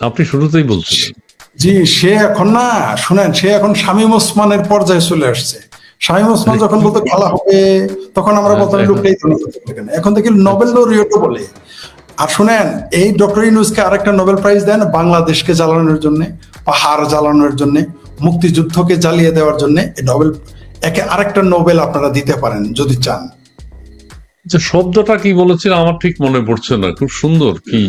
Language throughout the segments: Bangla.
আপনি শুরুতেই বলছিলেন। জি সে এখন না শুনেন সে এখন শামীম ওসমানের পর্যায়ে চলে আসছে। শামীম ওসমান যখন বলতো খেলা হবে তখন আমরা হ্যাঁ, বলতাম লোকটাই এখন থেকে নোবেল লরিয়েটও বলে। আর শুনেন এই ডক্টর ইউনুসকে আরেকটা নোবেল প্রাইজ দেন বাংলাদেশকে জ্বালানোর জন্য পাহাড় জ্বালানোর জন্য মুক্তিযুদ্ধকে জ্বালিয়ে দেওয়ার জন্য নোবেল একে আরেকটা নোবেল আপনারা দিতে পারেন যদি চান। যে শব্দটা কি বলেছিল আমার ঠিক মনে পড়ছে না। খুব সুন্দর কি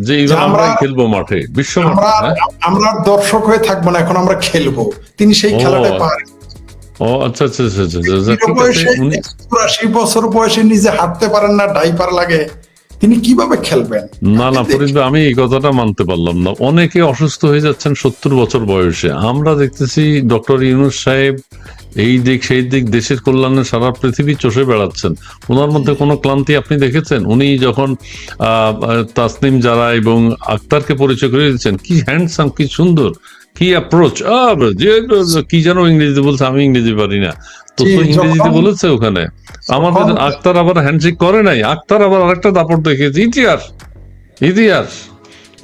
যে এইবার আমরা- খেলব মাঠে বিশ্ব আমরা হ্যাঁ? দর্শক হয়ে থাকব না এখন আমরা খেলব। তিনি সেই খেলাটা পারেন। ও আচ্ছা আচ্ছা আচ্ছা আচ্ছা, আচ্ছা, আচ্ছা, চুরাশি বছর বয়সে নিজে হাঁটতে পারেন না ডাইপার লাগে। তিনি কীভাবে খেলবেন? না না ফরিদ আমি এই কথাটা মানতে পারলাম না। অনেকে অসুস্থ হয়ে যাচ্ছেন সত্তর বছর বয়সে। আমরা দেখতেছি ডক্টর ইউনুস সাহেব এই দিক সেই দিক দেশের কল্যাণে সারা পৃথিবী চষে বেড়াচ্ছেন। ওনার মধ্যে কোনো ক্লান্তি আপনি দেখেছেন? উনি যখন তাসনিম যারা এবং আক্তারকে পরিচয় করে দিচ্ছেন কি হ্যান্ডসাম কি সুন্দর কি অ্যাপ্রোচ কি যেন ইংরেজিতে বলছে আমি ইংরেজি পারি না। তো ইংরেজিতে বলেছে ওখানে। আমাদের আক্তার আবার হ্যান্ডশেক করে নাই। আক্তার আবার আরেকটা দাপট দেখিয়েছে ইতিহাস ইতিহাস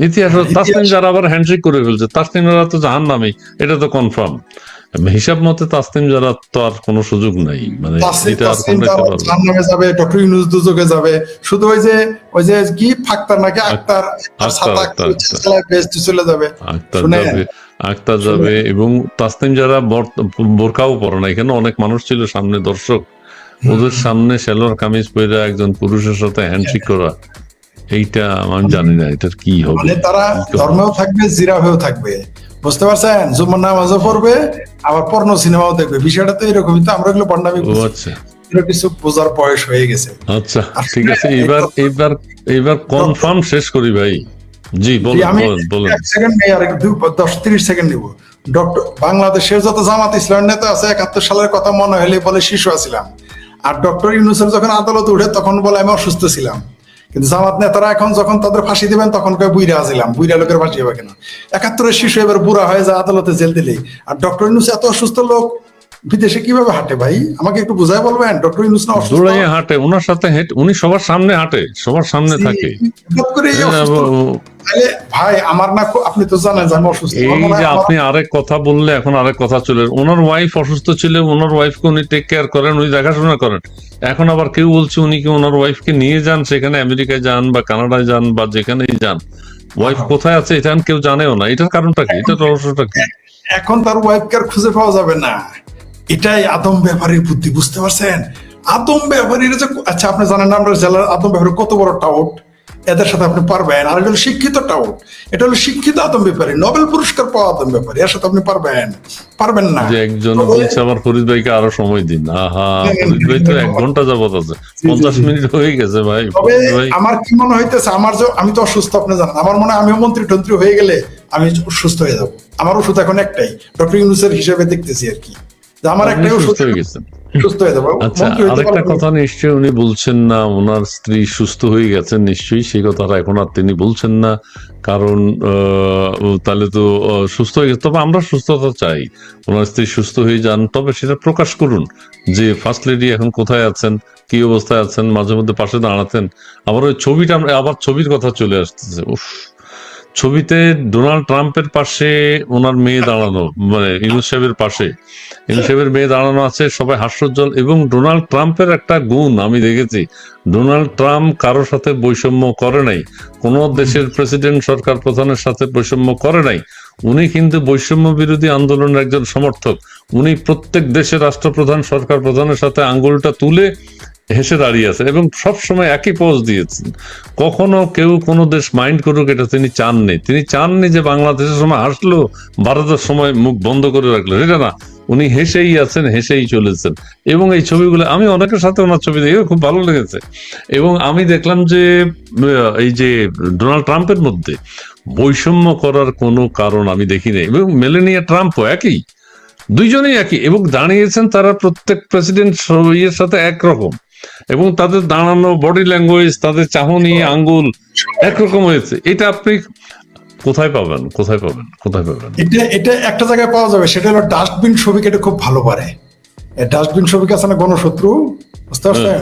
ইতিহাস। তাসনিম যারা আবার হ্যান্ডশেক করে ফেলছে। তাসনিম যারা তো জাহান নামি এটা তো কনফার্ম হিসাব মতে তাসনিম যারা তো আর কোনো সুযোগ নাই। মানে যাবে ডক্টর ইউনুস দুজকে যাবে। শুধু ওই যে ওই যে কি ফাক্তার নাকি? আক্তার চলে যাবে। আক্তার যাবে আক্তার যাবে এবং তাসনিম যারা বোরকাও পরে না। এখানে অনেক মানুষ ছিল সামনে দর্শক। ওদের সামনে সেলোয়ার কামিজ পরে একজন পুরুষের সাথে হ্যান্ডশেক করা। এইটা আমি জানি না এটার কি হবে মানে তারা ধর্মেও থাকবে জিরা হয়েও থাকবে। বুঝতে পারছেন? জুম্মার নামাজও পড়বে আবার পর্ণ সিনেমাও দেখবে। বিষয়টা তো এরকমই তো আমরা এগুলো বন্ডামি আচ্ছা। কিছু বোঝার বয়স হয়ে গেছে। আচ্ছা ঠিক আছে এবার এবার এবার কনফার্ম শেষ করি ভাই। জি বলেন বলেন সেকেন্ড নেই আর দশ তিরিশ সেকেন্ড নিব। ডক্টর বাংলাদেশের যত জামাত ইসলাম নেতা আছে একাত্তর সালের কথা মনে হলে বলে শিশু আছিলাম। আর ডক্টর ইউনুসের যখন আদালত উঠে তখন বলে আমি অসুস্থ ছিলাম। কিন্তু জামাত নেতারা এখন যখন তাদের ফাঁসি দিবেন, তখন কয় বুইরা আছিলাম, বুইরা লোকের ফাঁসি হবে কেন? একাত্তরের শিশু এবার বুড়া হয়ে যায় আদালতে জেল দিলেই। আর ডক্টর ইউনুস এত অসুস্থ লোক বিদেশে কীভাবে হাঁটে ভাই? আমাকে একটু বুঝায় বলবেন? ডক্টর ইউনুস না দৌড়াইয়ে হাঁটে ওনার সাথে হেঁটে উনি সবার সামনে হাঁটে সবার সামনে থাকে। ভাই আমার না আপনি তো জানেন যে আমি অসুস্থ। এই যে আপনি আরেক কথা বললে এখন আরেক কথা চলে ওনার ওয়াইফ অসুস্থ ছিল ওনার ওয়াইফকে উনি টেক কেয়ার করেন উনি দেখাশোনা করেন। এখন আবার কেউ বলছে উনি কি ওনার ওয়াইফকে নিয়ে যান সেখানে আমেরিকায় যান বা কানাডায় যান বা যেখানেই যান। ওয়াইফ কোথায় আছে এটা কেউ জানেও না। এটার কারণটা কি? এটার রহস্যটা কি? এখন তার ওয়াইফকে আর খুঁজে পাওয়া যাবে না। এটাই আদম ব্যাপারীর বুদ্ধি বুঝতে পারছেন? আদম ব্যাপারীর যে আচ্ছা আপনি জানেন আমরা জেলার আদম ব্যাপারী কত বড় টাউট? এদের সাথে আপনি পারবেন। আর এটা হলো শিক্ষিত টাউট। এটা হলো শিক্ষিত আদম ব্যাপারী। নোবেল পুরস্কার পাওয়া আদম ব্যাপারী। এর সাথে আপনি পারবেন। পারবেন না। যে একজন বলছে আমার ফরিদ ভাইকে আরও সময় দিন। আহা ফরিদ ভাই তো এক ঘণ্টা যাবত আছে। পঞ্চাশ মিনিট হয়ে গেছে ভাই। ভাই আমার কি মনে হইতেছে আমার যে আমি তো অসুস্থ আপনি জানেন। আমার মনে হয় আমিও মন্ত্রী টন্ত্রী হয়ে গেলে আমি সুস্থ হয়ে যাব। আমার ওষুধ এখন একটাই। ডক্টর ইউনুসের হিসেবে দেখতেছি আর কি। আমার একটাই সুস্থ হয়ে গেছেন। সুস্থ হয়ে যাব। আচ্ছা আরেকটা কথা নিশ্চয়ই উনি বলছেন না ওনার স্ত্রী সুস্থ হয়ে গেছেন নিশ্চয়ই সেই কথাটা এখন আর তিনি বলছেন না। কারণ তাহলে তো সুস্থ হয়ে গেছে। তবে আমরা সুস্থতা চাই। ওনার স্ত্রী সুস্থ হয়ে যান তবে সেটা প্রকাশ করুন যে ফার্স্ট লেডি এখন কোথায় আছেন কি অবস্থায় আছেন মাঝে মধ্যে পাশে দাঁড়াতেন। আবার ওই ছবিটা আমরা আবার ছবির কথা চলে আসতেছে। উফ ছবিতে ডোনাল্ড ট্রাম্পের পাশে ওনার মেয়ে দাঁড়ানো মানে ইউনুস সাহেবের পাশে। ইউনুস সাহেবের মেয়ে দাঁড়ানো আছে, সবাই হাস্যোজ্জ্বল, এবং ডোনাল্ড ট্রাম্পের একটা গুণ আমি দেখেছি। ডোনাল্ড ট্রাম্প কারোর সাথে বৈষম্য করে নাই, কোন দেশের প্রেসিডেন্ট, সরকার প্রধানের সাথে বৈষম্য করে নাই। উনি কিন্তু বৈষম্য বিরোধী আন্দোলনের একজন সমর্থক। উনি প্রত্যেক দেশের রাষ্ট্রপ্রধান, সরকার প্রধানের সাথে আঙ্গুলটা তুলে হেসে দাঁড়িয়ে আছে এবং সব সময় একই পোজ দিয়েছেন। কখনো কেউ কোনো দেশ মাইন্ড করুক, এটা তিনি চাননি। তিনি চাননি যে বাংলাদেশের সময় হাসলো ভারতের সময় মুখ বন্ধ করে রাখল। সেটা না, উনি হেসেই আছেন, হেসেই চলেছেন। এবং এই ছবিগুলো, আমি অনেকের সাথে ওনার ছবি দেখে, খুব ভালো লেগেছে। এবং আমি দেখলাম যে এই যে ডোনাল্ড ট্রাম্পের মধ্যে বৈষম্য করার কোনো কারণ আমি দেখি নাই। এবং মেলেনিয়া ট্রাম্পও একই। দুইজনেই একই। এবং দাঁড়িয়েছেন তারা প্রত্যেক প্রেসিডেন্ট ইয়ের সাথে একরকম। এবং তাদের দাঁড়ানো বডি ল্যাঙ্গুয়েজ তাদের চাহনি আঙ্গুল একরকম হয়েছে। এটা আপনি কোথায় পাবেন? কোথায় পাবেন? কোথায় পাবেন? এটা এটা একটা জায়গায় পাওয়া যাবে। সেটা হলো ডাস্টবিন ছবিকে এটা খুব ভালো পারে। ডাস্টবিন ছবিকে আছে না গণশত্রু? বুঝতে পারছেন?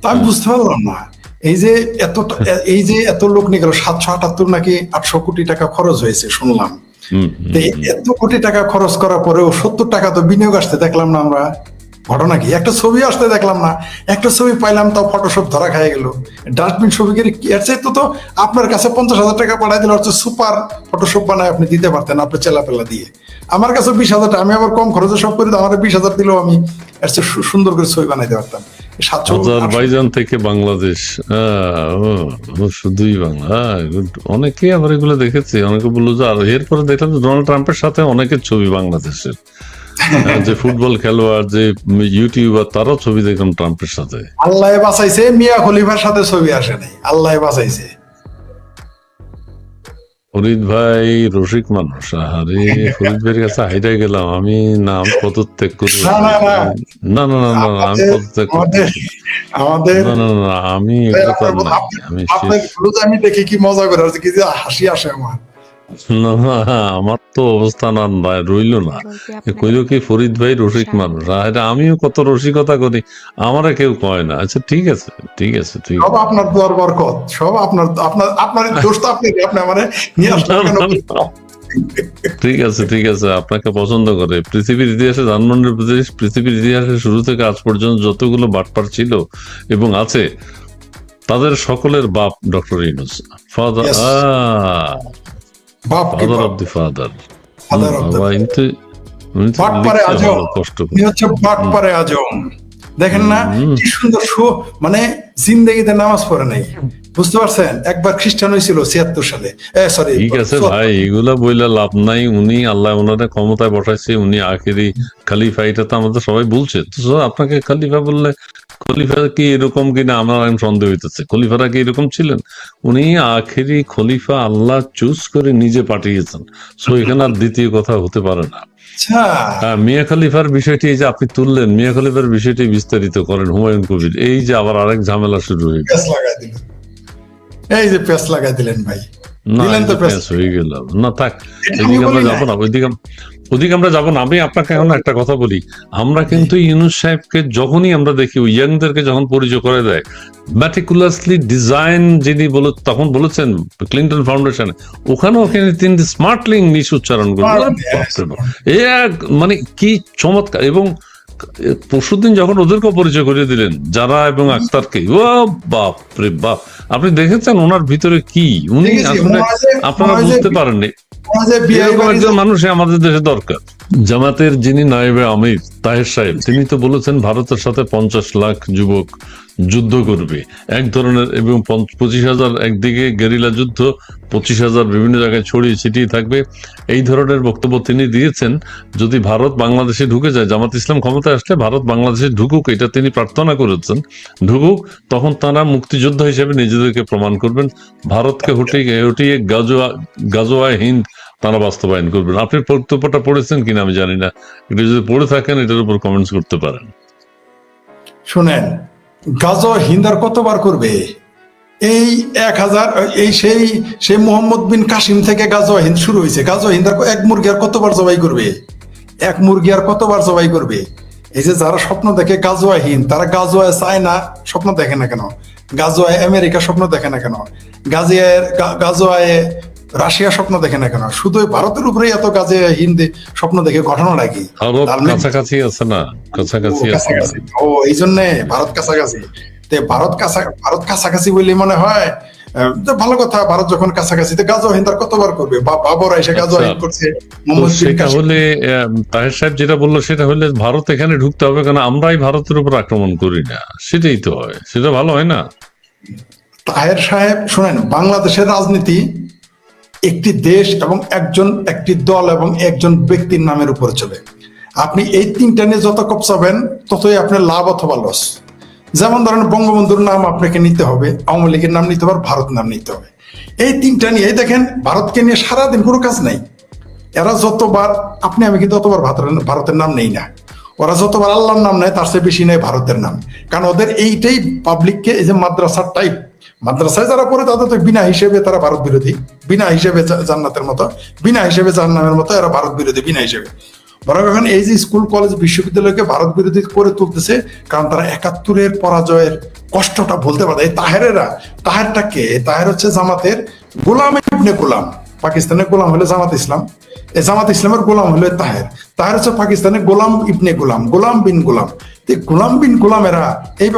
তা আমি বুঝতে পারলাম না। এই যে এত এই যে এত লোক নিয়ে গেল সাতশো আটাত্তর নাকি আটশো কোটি টাকা খরচ হয়েছে শুনলাম। এত কোটি টাকা খরচ করার পরেও সত্তর টাকা তো বিনিয়োগ আসতে দেখলাম না আমরা। ঘটনা কি? একটা ছবি আসতে দেখলাম না। একটা ছবি পাইলাম তাও ফটোশপ ধরা খাই গেল। ডাস্টবিন ছবি করে কি এর চাইতে তো আপনার কাছে পঞ্চাশ হাজার টাকা পাঠাই দিলে হচ্ছে সুপার ফটোশপ বানায় আপনি দিতে পারতেন আপনার চেলাপেলা দিয়ে। আমার কাছে বিশ হাজার আমি আবার কম খরচে সব করে আমার বিশ হাজার দিলেও আমি এর চেয়ে সুন্দর করে ছবি বানাইতে পারতাম। আজারবাইজান থেকে বাংলাদেশ। শুধুই বাংলা। হ্যাঁ, good. অনেকে আবার এগুলো দেখেছি। অনেকে বলল যে আর এরপরে দেখলাম যে ডোনাল্ড ট্রাম্পের সাথে অনেকের ছবি বাংলাদেশের। যে ফুটবল খেলোয়াড় যে ইউটিউবার তারাও ছবি দেখলাম ট্রাম্পের সাথে। আল্লাহ বাঁচাইছে মিয়া খলিফার সাথে ছবি আসে নাই। আল্লাহ বাঁচাইছে। ফরিদ ভাই রসিক মানুষ। আরে ফরিদ ভাইয়ের কাছে হাইটা গেলাম। আমি নাম পদত্যাগ করব না, না, না। না না আমি পদত্যাগ আমাদের না না না, আমি। আমি আমি দেখি কি মজা করে কি হাসি আসে আমার। না না আমার তো অবস্থান আর নাই- রইল না। কইল কি ফরিদ ভাই রসিক মানুষ। আরে আমিও কত রসিকতা করি আমারে কেউ কয় না। আচ্ছা ঠিক আছে ঠিক আছে ঠিক সব আপনার দোয়ার বরকত সব আপনার আপনার আপনার দোষ তো আপনি আপনি আমার নিয়ে আসলেন ঠিক আছে ঠিক আছে আপনাকে পছন্দ করে। পৃথিবীর ইতিহাসে ধানমন্ডির প্রদেশ পৃথিবীর ইতিহাসে শুরু থেকে আজ পর্যন্ত যতগুলো বাটপার ছিল এবং আছে তাদের সকলের বাপ ডক্টর ইনুস ফাদার. বাপ। Father. Of the father father of তো বাটপারে লিখতে আজম। উনি হচ্ছে বাটপারে আজম। দেখেন না কি সুন্দর শো মানে জিন্দেগিতে নামাজ পড়ে নাই। বুঝতে পারছেন? একবার খ্রিস্টান হয়েছিল ছিয়াত্তর সালে। সরি ঠিক আছে ভাই এগুলা বইলা লাভ নাই। উনি আল্লাহ ওনারে ক্ষমতায় বসাইছে উনি আখেরি খালিফা। এটা তো আমাদের সবাই বলছে। তো আপনাকে খালিফা বললে খলিফা কি এরকম কিনা? আমার এখন সন্দেহ হইতেছে। খলিফারা কি এরকম ছিলেন? উনি আখেরি খলিফা আল্লাহ চুজ করে নিজে পাঠিয়েছেন। সো এখানে আর দ্বিতীয় কথা হতে পারে না। আচ্ছা। হ্যাঁ, মিয়া খলিফার বিষয়টি এই যে আপনি তুললেন মিয়া খলিফার বিষয়টি বিস্তারিত করেন হুমায়ুন কবির। এই যে আবার আরেক ঝামেলা শুরু হয়ে দিলেন। এই যে পেস লাগাই দিলেন ভাই। দিলেন তো এটা হয়ে গেল। না থাক এদিকে আমরা। যাব না ওইদিকে ওইদিকে আমরা যাব না। আমি আপনাকে এখন একটা কথা বলি। আমরা কিন্তু ইউনুস সাহেবকে যখনই আমরা দেখি ইয়াংদেরকে যখন পরিচয় করে দেয় ম্যাটিকুলাসলি ডিজাইন যিনি বলে তখন বলেছেন ক্লিন্টন ফাউন্ডেশনে ওখানে ওখানে তিনি স্মার্টলি ইংলিশ উচ্চারণ। এ মানে কি চমৎকার। এবং পরশুদিন যখন ওদেরকে পরিচয় করে দিলেন যারা এবং আক্তারকে ও বাপ রে বাপ। আপনি দেখেছেন ওনার ভিতরে কি? উনি আসলে আপনারা বুঝতে পারেননি। এরকম একজন মানুষই আমাদের দেশে দরকার। জামাতের যিনি নায়েবে আমির তাহের সাহেব তিনি তো বলেছেন ভারতের সাথে পঞ্চাশ লাখ যুবক যুদ্ধ করবে। এক ধরনের এবং পঁচিশ হাজার একদিকে গেরিলা যুদ্ধ, পঁচিশ হাজার বিভিন্ন জায়গায় ছড়িয়ে ছিটিয়ে থাকবে। এই ধরনের বক্তব্য তিনি দিয়েছেন, যদি ভারত বাংলাদেশে ঢুকে যায়, জামাত ইসলাম ক্ষমতায় আসলে ভারত বাংলাদেশে ঢুকুক, এটা তিনি প্রার্থনা করেছেন। ঢুকুক, তখন তারা মুক্তিযোদ্ধা হিসেবে নিজেদেরকে প্রমাণ করবেন। ভারতকে হটিয়ে হটিয়ে গাজোয়া গাজোয়া হিন্দ তারা বাস্তবায়ন করবেন। আপনি বক্তব্যটা পড়েছেন কিনা আমি জানি না। এটা যদি পড়ে থাকেন, এটার উপর কমেন্টস করতে পারেন। শুনেন গাজ হিন্দার কতবার করবে? এই এক হাজার, এই সেই সেই মোহাম্মদ বিন কাসিম থেকে গাজোয়া হিন্দ শুরু হয়েছে। গাজোয়া হিন্দার এক মুরগি আর কতবার জবাই করবে? এক মুরগি আর কতবার জবাই করবে? এই যে যারা স্বপ্ন দেখে গাজোয়া হিন্দ, তারা গাজোয়া চায়না স্বপ্ন দেখে না কেন? গাজোয়ায় আমেরিকা স্বপ্ন দেখে না কেন? গাজিয়ায় গাজোয়ায় রাশিয়া স্বপ্ন দেখে না কেন? শুধু ভারতের উপরেই এত গাজে হিন্দি স্বপ্ন দেখে ঘটনাটা কি? তার মানে- কাছাকাছি আছে না? কাছাকাছি ও, এই জন্য ভারত কাছাকাছি। তে ভারত কাছা ভারত কাছাকাছি বলে মনে হয় ভালো কথা ভারত যখন কাছাকাছি তো গাজো হিন্দার কতবার করবে? বাবর এসে গাজো আচ্ছা। হিন্দ করছে সেটা হলে তাহের সাহেব যেটা বলল সেটা হলে ভারত এখানে ঢুকতে হবে কেন আমরাই ভারতের উপর আক্রমণ করি না? সেটাই তো হয়। সেটা ভালো হয় না? তাহের সাহেব শুনেন বাংলাদেশের রাজনীতি একটি দেশ এবং একজন একটি দল এবং একজন ব্যক্তির নামের উপর চলে। আপনি এই তিনটা নিয়ে যত কপসাবেন ততই আপনার লাভ অথবা লস যেমন ধরেন, বঙ্গবন্ধুর নাম আপনাকে নিতে হবে, আওয়ামী লীগের নাম নিতে হবে ভারত নাম নিতে হবে। এই তিনটা নিয়ে দেখেন, ভারতকে নিয়ে সারাদিন কোনো কাজ নাই। এরা যতবার, আপনি, আমি কিন্তু ভারতের ভারতের নাম নেই না। ওরা যতবার আল্লাহর নাম নেয়, তার চেয়ে বেশি নেয় ভারতের নাম। কারণ ওদের এইটাই পাবলিককে এই যে মাদ্রাসার টাইপ মাদ্রাসায় যারা পড়ে তাদের তো বিনা হিসেবে তারা ভারত বিরোধী। বিনা হিসেবে জান্নাতের মতো। বিনা হিসেবে জান্নামের মতো এরা ভারত বিরোধী, বিনা হিসেবে। বরং এখন এই যে স্কুল, কলেজ, বিশ্ববিদ্যালয়কে ভারত বিরোধী করে তুলতেছে, কারণ তারা একাত্তরের পরাজয়ের কষ্টটা বলতে পারে। এই তাহেরেরা, তাহেরটা কে? তাহের হচ্ছে জামাতের গোলাম ইবনে গোলাম। পাকিস্তানের গোলাম হলো জামাত ইসলাম। এই জামাত ইসলামের গোলাম হলো তাহের। তাহের হচ্ছে পাকিস্তানের গোলাম ইবনে গোলাম গোলাম বিন গোলাম। গোলাম বিন গোলামেরা এই